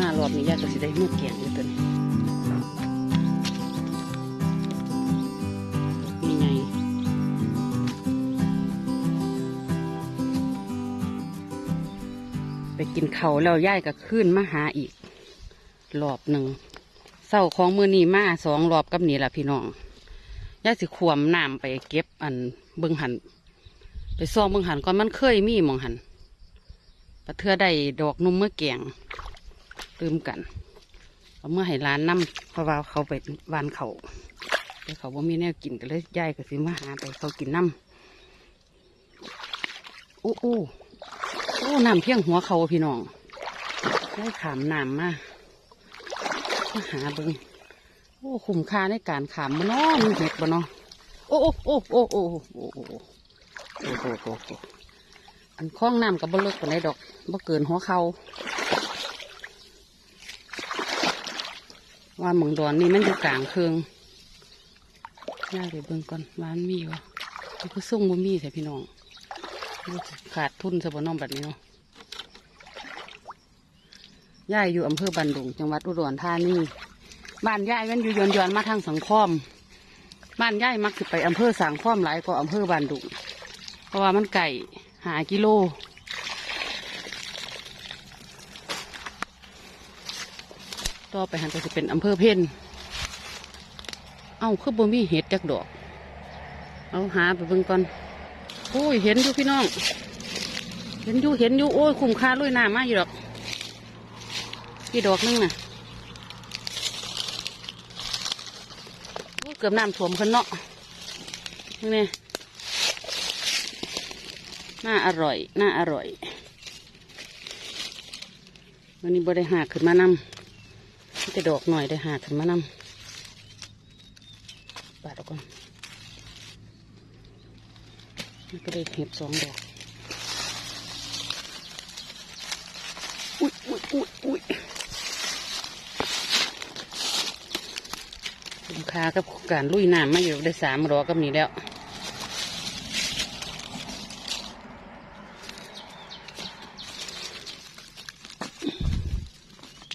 มารอบนี้ยายก็สิได้มือเกียงอยู่ตัวนี้มีไงไปกินเขาแล้วยายก็ขึ้นมาหาอีกรอบหนึ่งเศร้าของมือนีมาสองรอบกับนี่แหละพี่น้องยายสิขวมน้ำไปเก็บอันเบิงหัน ไปซ่อมเบิงหันก่อนมันเคยมีหมองหันปะเทือได้ดอกนุ่มเมื่อแกง ลืมกันเอาเมื่อให้ร้านน้ำเพราะว่าเขาไปวานเขาแต่เขาว่มีแนวกินก็เลยย้ายก็สิมาหาไปเขากินน้ำอู้อู้โอ้น้ำเพียงหัวเขาพี่น้องได้ขามน้ำมามาหาเบิงโอ้คุ้มค่าในการขามมันเนาะมีเห็ดบ่เนาะโอ้โอ้โอ้โอ้โอ้โอ้โอ้โอ้โอ้โอ้โอ้โอ้อันคล้องน้ำกับบ่เลิกปานใดดอกบ่เกินหัวเขา ว่าหมองดอนนี่มันอยู่กลางเคืองย่าไปเบิ่งก่อนว่ามันมีวะมันก็ส่งบ่มีใส่พี่น้องขาดทุนซะบ่น้องแบบนี้เนาะย่ายอยู่อำเภอบันดุงจังหวัดอุดรธานีบ้านย่ายมันอยู่ยอนยอนมาทางสังคมบ้านย่ายมักสิไปอำเภอสังคมหลายกว่าอำเภอบันดุงเพราะว่ามันไก่หากิโล ต่อไปหันก็จะเป็นอำเภอเพ่นเอ้าคือบ่มีเห็ดจักดอก เอาหาไปเบิ่งก่อนโอ้ยเห็นอยู่พี่น้อง เห็นอยู่เห็นอยู่โอ้ยคุ้มค่าลุยน้ำมากอยู่ดอกกี่ดอกนึงน่ะโอ้ยเกือบน้ำท่วมขึ้นเนาะนี่น่าอร่อยน่าอร่อยวันนี้บ่ได้หารขึ้นมานำ จะดอกหน่อยได้หาขึ้นมานำปาดออกก่อนมันก็ได้เห็บสองดอก อุ้ยอุ้ยอุ้ยอุ้ยคุ้มค่ากับการลุยน้ำมาอยู่ได้สามรอกับนี้แล้ว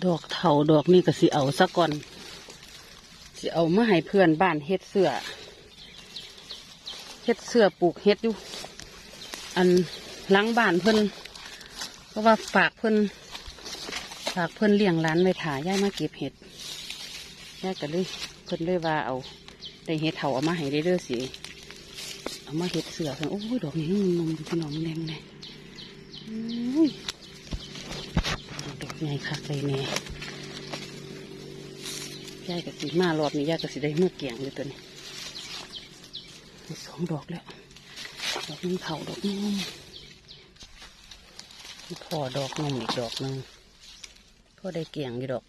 ดอกเถาดอกนี่ก็สิเอาซะก่อนสิเอามาให้เพื่อนบ้านเฮ็ดเสื้อเฮ็ดเสื้อปลูกเฮ็ดอยู่ อันหลังบ้านเพิ่อนเพราะว่าฝากเพิ่อนฝากเพิ่อนเลี้ยงร้านไว้ถ่ายย่ามาเก็บเห็ดย่ายก็เลยเพิ่อนเลยว่าเอาได้เห็ดเถาเอามาให้ได้เด้อสิเอามาเฮ็ดเสื้อเพิ่นโอ้ยดอกนี้มันนมพี่น้องแดงเลย ใหญ่คักเลยเนี่ยยายกับสีมารอบนี้ยายกับสีได้เมื่อเกี่ยงเลยตัวนี้สองดอกแล้วดอกนึงเผาดอกนึงพอดอกนมอีกดอกนึงพอได้เกี่ยงอยู่ดอก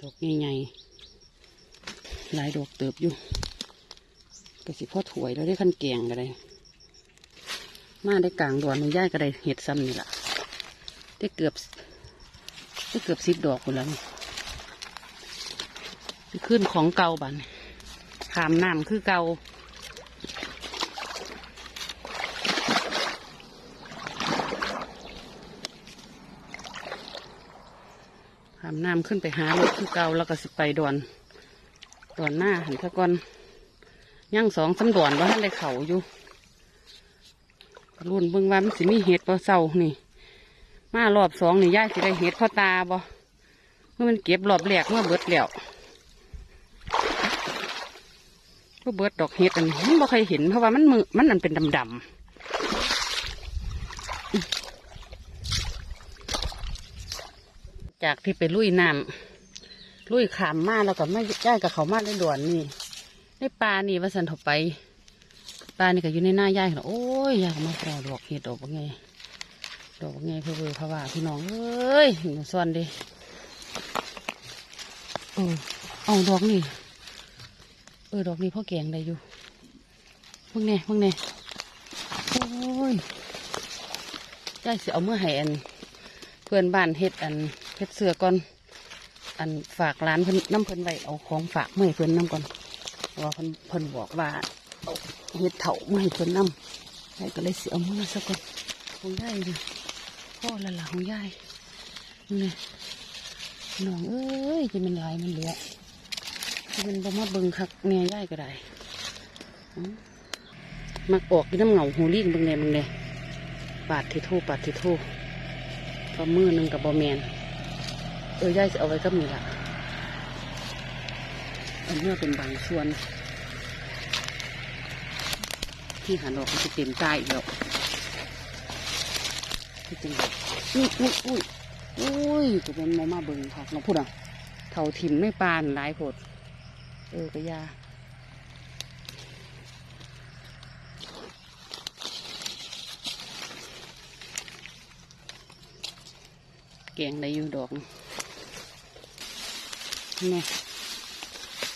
ดอกใหญ่ๆหลายดอกเติบอยู่ ก็สิพ่อถวยแล้วได้ขั้นแกงก็ได้มาได้กลางดอนมันย่ายก็ได้เห็ดซ้ำนี่แหละได้เกือบได้เกือบสิบดอกคนแล้วนี่ขึ้นของเก่าบันขามน้ำคือเก่าขามน้ำขึ้นไปหารถคือเก่าแล้วก็สิไปดอน ดอนหน้าหันทะกอน ย่างสองสำดวนว่าท่านได้เขาอยู่รุ่นเบิ่งว่ามันสิมีเห็ดบ่เศร้านี่ มารอบสองนี่ย่าสิได้เห็ดพ่อตาบ่เมื่อมันเก็บรอบแรกเมื่อเบิดแล้วก็เบิดดอกเห็ดอันนี้มันบ่เคยเห็นเพราะว่ามันมือมันอันเป็นดำๆจากที่ไปลุยน้ำลุยขามมาแล้วก็ไม่ย่ายกับเขามาได้ด่วนนี่ ในปลานี่ว่าสันถบไปปลานี่ก็อยู่ในหน้าย่ายค่ะโอ้ยยายก็มาปลาดอกเห็ดดอกว่าไงดอกว่าไงเพื่อเพื่อพะว่าพี่น้องเอ้ยหนูซ่อนดิเออเอาดอกนี่เออดอกนี้พ่อแกงได้อยู่พวกเน่พวกเน่โอ้ยยายสิเอาเมื่อให้อัน เพื่อนบ้านเฮ็ดอันเฮ็ดเสือก่อนอันฝากร้านเพิ่นน้ำเพิ่นไว้เอาของฝากเมื่อเพิ่นน้ำก่อน เพราะว่าเพิ่นเพิ่นบอกว่าเฮ็ดเถามาให้เพิ่นนำยายก็เลยเสียมือซะก่อนของยายนะพ่อละหละของยายนี่น้องเอ้ยจะเป็นลายมันเหลือจะเป็นบ่มาเบิ่งคักแม่ยายก็ได้มักออกน้ำเหงาหูลิงเบิ่งแน่เบิ่งแน่ปาดที่ทูปาดที่ทูพอมือหนึงกับบอแมนเออยายจะเอาไว้กับนี่ละ อันเมื่อเป็นบางส่วน ที่หันออกมันจะเต็มตาอีกแล้วที่เป็นอุ้ยอุ้ยอุ้ยอุ้ยจะเป็นมามาเบิ่งผักเนาะพูดอะเถาถิ่มไม่ปานหลายโพดเออกระยาแกงได้อยู่ดอกนี่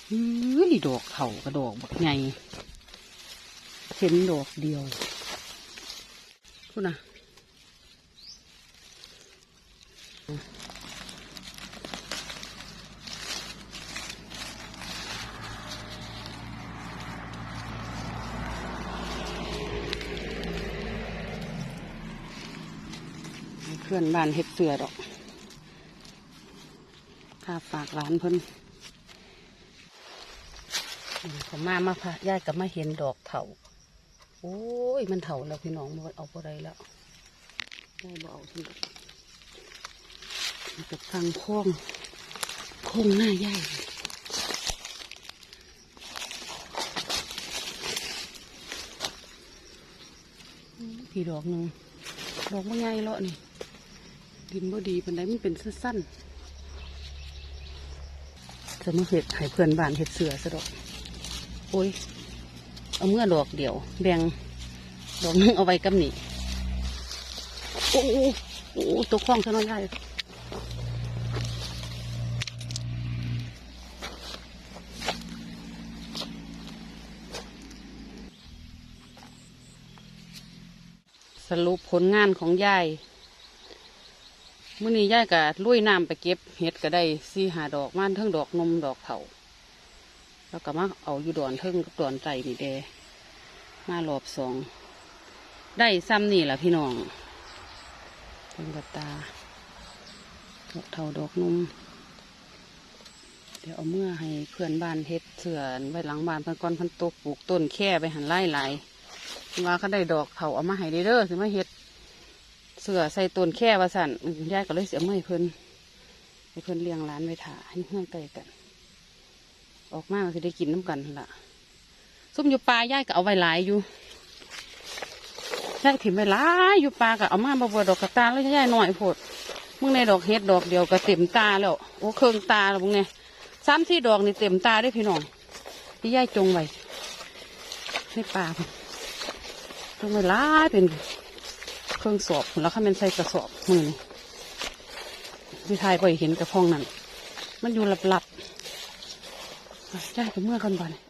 เฮ้ยดอกเข่ากระดอกบักใหญ่เห็นดอกเดียวคุณน่ะเพื่อนบ้านเฮ็ดเสือดอกค่าฝากร้านเพิ่นอืม เขามามาพะยายก็มาเห็นดอกเถาโอ้ย มันเถาแล้วพี่น้องมันเอาพอได้แล้วได้บ่เอาสิมันกับทางโค้งโค้งหน้าใหญ่ผีดอกหนึ่งดอกไม่ใหญ่เลาะนี่ ดินบ่ดีเป็นไรมันเป็นสั้นๆจะมาเห็ดให้เพื่อนบ้านเห็ดเสือซะดอก อ้ยเอาเมื่อดอกเดียว แบ่งดอกหนึงเอาไว้กับนี่โอ้โหโอ้ตัวคล้องซะน้อยใหญ่สรุปผลงานของยายมื่อนี้ยายก็ลุยน้ำไปเก็บเห็ดก็ได้สี่หาดอกม่านเทิงดอกนมดอกเถา แล้วก็มาเอาอยู่ดอนเทิงกับดอนใจนี่เดมารอบสอง ได้ซ้ำนี่แหละพี่น้องเป็นกระตาดอกเท่าดอกนุ่มเดี๋ยวเอาเมื่อให้เพื่อนบ้านเฮ็ดเสือนไว้หลังบ้านพื่อนก้อนพันโตปลูกต้นแค่ไปหันไล่ไหลว่าเขาได้ดอกเผาเอามาให้ได้เด้อสิมาเฮ็ดเสือใส่ต้นแค่ว่าสั่นอืมยายก็เลยเสียเมื่อให้เพิ่นให้เพิ่นเลี้ยงร้านไว้ถ่าให้เพื่อนไกลกัน ออกมาก็สิได้กินน้ำกันละซุ่มอยู่ปลาย่ายก็เอาไว้หลายอยู่ย่ายถิ่มไว้หลายอยู่ปลาก็เอามาบ่บ่ดอกกระตาแล้วย่ายหน่อยโพดมึงในดอกเฮ็ดดอกเดียวก็เต็มตาแล้วโอ้เครื่องตาแล้วมึงเนี่ยสามที่ดอกนี่เต็มตาได้พี่น้องที่ย่ายจงไว้ในปลาจงไว้หลายเป็นเครื่องสอบแล้วข้ามันใส่กระสอบมือนี่พี่ทายไปเห็นกระพองนั่นมันอยู่หลับๆ อะย่ายกับเมื่อกันบ่อน